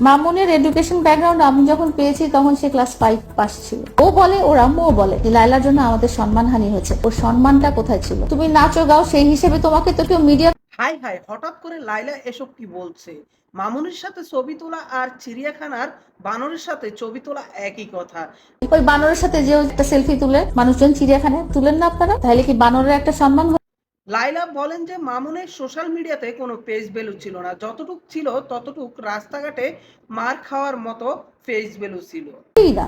মামুনের education background আমি যখন পেয়েছি তখন সে ক্লাস ফাইভ পাস ছিল। ও বলে ওর আম্মুও বলে লাইলার জন্য আমাদের সম্মানহানি হয়েছে। ওর সম্মানটা কোথায় ছিল? তুমি নাচো গাও সেই হিসেবে তোমাকে তো কেউ মিডিয়া হাই হাই হঠাৎ করে লাইলা এসব কি বলছে? মামুনের সাথে ছবি তোলা আর চিড়িয়াখানার বানরের সাথে ছবি তোলা একই কথা। ওই বানরের সাথে যে একটা সেলফি তুলে মানুষজন চিড়িয়াখানায় তুলেন না আপনারা? তাহলে কি বানরের একটা সম্মান? লাইলা বলেন যে মামুনের সোশ্যাল মিডিয়াতে কোনো পেজ ভ্যালু ছিল না। যতটুক ছিল, ততটুক রাস্তাঘাটে মার খাওয়ার মতো পেজ ভ্যালু ছিল।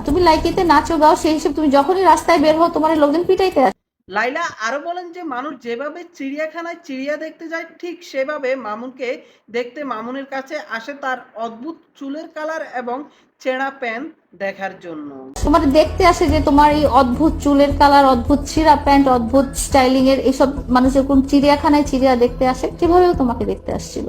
তুমি লাইকিতে নাচো, গাও, সেই হিসেবে তুমি যখনই রাস্তায় বের হও, তোমার লোকজন পিটাইতে লাইলা আরও বলেন যে মানুষ যেভাবে চিড়িয়াখানায় চিড়িয়া দেখতে যায় ঠিক সেভাবে মামুনকে দেখতে মামুনের কাছে আসে তার অদ্ভুত চুলের কালার এবং চেনা প্যান দেখার জন্য। তোমার দেখতে আসে যে তোমার এই অদ্ভুত চুলের কালার অদ্ভুত চিরা প্যান্ট অদ্ভুত স্টাইলিং এর এইসব মানুষ যখন চিড়িয়াখানায় চিড়িয়া দেখতে আসে সেভাবেও তোমাকে দেখতে আসছিল?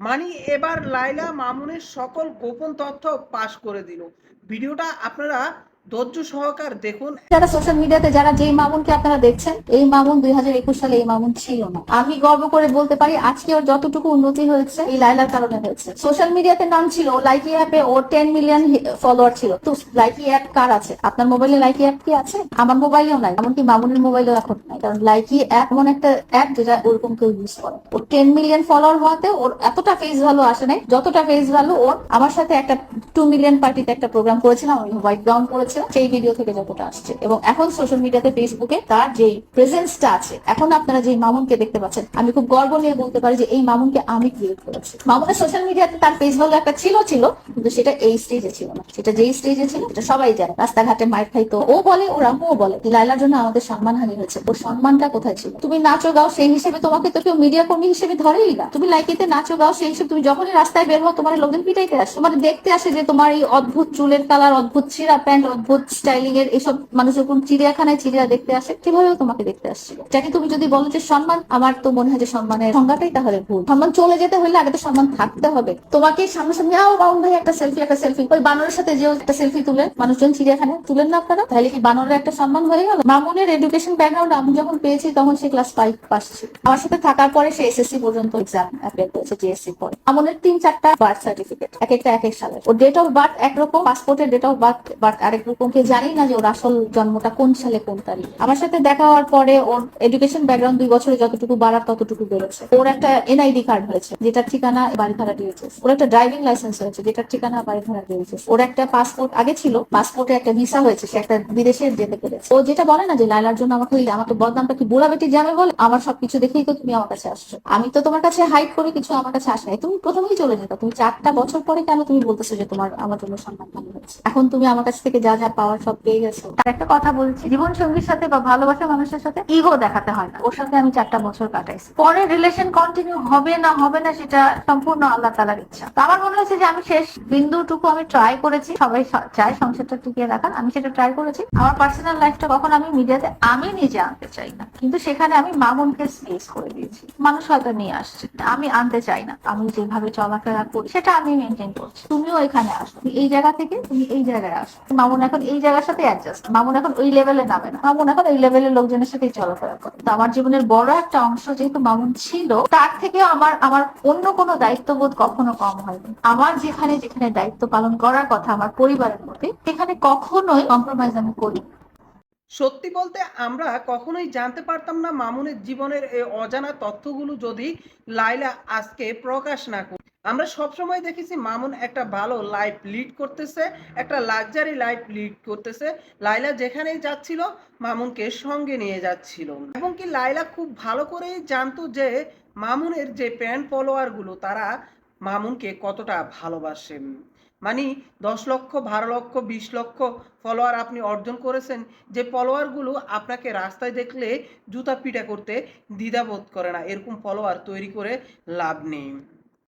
মানে এবার লাইলা মামুনের সকল গোপন তথ্য পাশ করে দিল। ভিডিওটা আপনারা ধৈর্য সহকার দেখুন। যারা সোশ্যাল মিডিয়াতে যারা যেই মামুনকে আপনারা দেখছেন, এই মামুন দুই হাজার একুশ সালে এই মামুন ছিল না। আমি গর্ব করে বলতে পারি, আজকে ওর যতটুকু উন্নতি হয়েছে, এই লাইলার কারণে হয়েছে। সোশ্যাল মিডিয়াতে নাম ছিল লাইকি অ্যাপে ওর টেন মিলিয়ন ফলোয়ার ছিল। তো লাইকি অ্যাপ কার আছে? আপনার মোবাইলে লাইকি অ্যাপ কি আছে? আমার মোবাইলেও নাই, এমনকি মামুনের মোবাইলেও এখন নাই। কারণ লাইকি অ্যাপ এমন একটা অ্যাপ যেটা ওরকম কেউ ইউজ করে ওর টেন মিলিয়ন ফলোয়ার হওয়াতে ওর এতটা ফেস ভ্যালু আসে নাই, যতটা ফেস ভ্যালু ওর। আমার সাথে একটা টু মিলিয়ন পার্টিতে একটা প্রোগ্রাম করেছিলাম, আমি হোয়াইট গ্রাউন্ড করেছিলাম সেই ভিডিও থেকে যতটা আসছে। এবং এখন সোশ্যাল মিডিয়াতে ফেসবুকে তার যেই প্রেজেন্সটা আছে, এখন আপনারা যে মামুনকে দেখতে পাচ্ছেন, আমি খুব গর্ব নিয়ে বলতে পারি যে এই মামুনকে আমি ক্রিয়েট করেছি। মামুনের সোশ্যাল মিডিয়াতে তার পেজ ভ্যালু একটা ছিল ছিল, কিন্তু সেটা এই স্টেজে ছিল না। সেটা যেই স্টেজে ছিল, সেটা সবাই জানে। রাস্তাঘাটে মাইর খাইতো, ও বলে, ওর আম্মুও বলে লাইলার জন্য আমাদের সম্মানহানি হয়েছে, ওর সম্মানটা কোথায় ছিল? তুমি নাচো গাও, সেই হিসেবে তোমাকে তো কেউ মিডিয়া কর্মী হিসেবে ধরেই না। তুমি লাইকিতে নাচো গাও, সেই হিসেবে তুমি যখনই রাস্তায় বের হও, তোমার লোকজন পিটাইতে আসে, তোমার দেখতে আসে যে তোমার এই অদ্ভুত চুলের কালার অদ্ভুত ছিঁড়া প্যান্ট অদ্ভুত স্টাইলিং এর এইসব মানুষ যখন চিড়িয়াখানায় চিড়িয়া দেখতে আসে সেভাবেও তোমাকে দেখতে আসছিল? যাকে তুমি যদি বলো যে সম্মান, আমার তো মনে হয় যে সম্মানের সংজ্ঞাটাই তাহলে ভুল। সম্মান চলে যেতে হলে আগে তো সম্মান থাকতে হবে। তোমাকে সামনাসামনি আও বাউন ভাই একটা সেলফি একটা সেলফি ওই বানরের সাথে যে একটা সেলফি তুলে, মানুষজন চিড়িয়াখানায় তুলেন না আপনারা? তাহলে কি বানরের একটা সম্মান হয়ে গেল? মামুনের এডুকেশন ব্যাকগ্রাউন্ড আমি যখন পেয়েছি, তখন সে ক্লাস ফাইভ পাস ছিল। আমার সাথে থাকার পরে সে এসএসসি পর্যন্ত এক্সাম অ্যাপ্লাই করেছে জিএসসি পরে। মামুনের তিন, চারটা বার্থ সার্টিফিকেট এক একটা এক এক সালের। ও ডেট অফ বার্থ একরকম পাসপোর্টের ডেট অফ বার্থ বার্থ আরেক রকম কে জানি না যে ওর আসল জন্মটা কোন সালে, কোন তারিখ। আমার সাথে দেখা হওয়ার পরে ওর এডুকেশন ব্যাকগ্রাউন্ড দুই বছরে যতটুকু বাড়ার ততটুকু বেড়েছে। ওর একটা এনআইডি কার্ড হয়েছে, যেটার ঠিকানা বাড়ি ভাড়া দিয়েছে ওর একটা ড্রাইভিং লাইসেন্স হয়েছে, যেটার ঠিকানা বাড়ি ভাড়া দিয়েছে ওর একটা পাসপোর্ট আগে ছিল পাসপোর্টে একটা ভিসা হয়েছে, সে একটা বিদেশে যেতে পেরেছে। ও যেটা বলে না যে লাইলার জন্য আমাকে আমাকে বদনামটা কি বুড়া বেটি যাবে বলে? আমার সবকিছু দেখেই তো তুমি আমার কাছে আসছো। আমি তো তোমার কাছে হাইট করে কিছু আমার কাছে আসে তুমি প্রথমেই চলে যেত। তুমি চারটা বছর পরে কেন তুমি বলতেছো যে তোমার আমার জন্য সম্মান ভালো হয়েছে? এখন তুমি আমার কাছ থেকে যা যা পাওয়ার সব পেয়ে গেছো। তার একটা কথা বলছি জীবন সঙ্গীর সাথে বা ভালোবাসা মানুষের সাথে ইগো দেখাতে হয় না। ওর সাথে আমি চারটা বছর কাটাইছি। পরে রিলেশন কন্টিনিউ হবে না হবে না সেটা সম্পূর্ণ আল্লাহ তালার ইচ্ছা। তো আমার মনে হয়েছে যে আমি শেষ বিন্দুটুকু আমি ট্রাই করেছি। সবাই চায় সংসারটা টিকিয়ে রাখার, আমি সেটা ট্রাই করেছি। আমার পার্সোনাল লাইফটা কখন আমি মিডিয়াতে আমি নিজে আনতে চাই না। কিন্তু সেখানে আমি মামুনকে স্পেস করে দিয়েছি। মানুষ হয়তো নিয়ে আসছে। আমি আনতে চাই না। আমি যেভাবে চলাফেরা করি, সেটা আমি মেনটেন করছি। তুমিও এখানে আসো। এই জায়গা থেকে, তুমি এই জায়গায় আসো। মামুন এখন এই জায়গার সাথে অ্যাডজাস্ট মামুন এখন ওই লেভেলে নামে না। মামুন এখন এই লেভেলের লোকজনের সাথে চলাফেরা করে। তো আমার জীবনের বড় একটা অংশ যেহেতু মামুন ছিল, তার থেকে আমার আমার অন্য কোনো দায়িত্ববোধ কখনো কম হয়নি। আমার যেখানে যেখানে দায়িত্ব পালন করার কথা আমার পরিবারের প্রতি সেখানে কখনোই কম্প্রোমাইজ আমি করি সত্যি বলতে আমরা কখনোই জানতে পারতাম না মামুনের জীবনের এই অজানা তথ্যগুলো যদি লাইলা আজকে প্রকাশ না আমরা সবসময় দেখেছি মামুন একটা ভালো লাইফ লিড করতেছে, একটা লাক্সারি লাইফ লিড করতেছে। লাইলা যেখানেই যাচ্ছিল, মামুনকে সঙ্গে নিয়ে যাচ্ছিল। এবং কি লাইলা খুব ভালো করেই জানতো যে মামুনের যে প্যান্ট ফলোয়ারগুলো তারা মামুনকে কতটা ভালোবাসেন মানে দশ লক্ষ, বারো লক্ষ, বিশ লক্ষ ফলোয়ার আপনি অর্জন করেছেন, যে ফলোয়ারগুলো আপনাকে রাস্তায় দেখলে জুতা পিটা করতে দ্বিধাবোধ করে না। এরকম ফলোয়ার তৈরি করে লাভ নেই।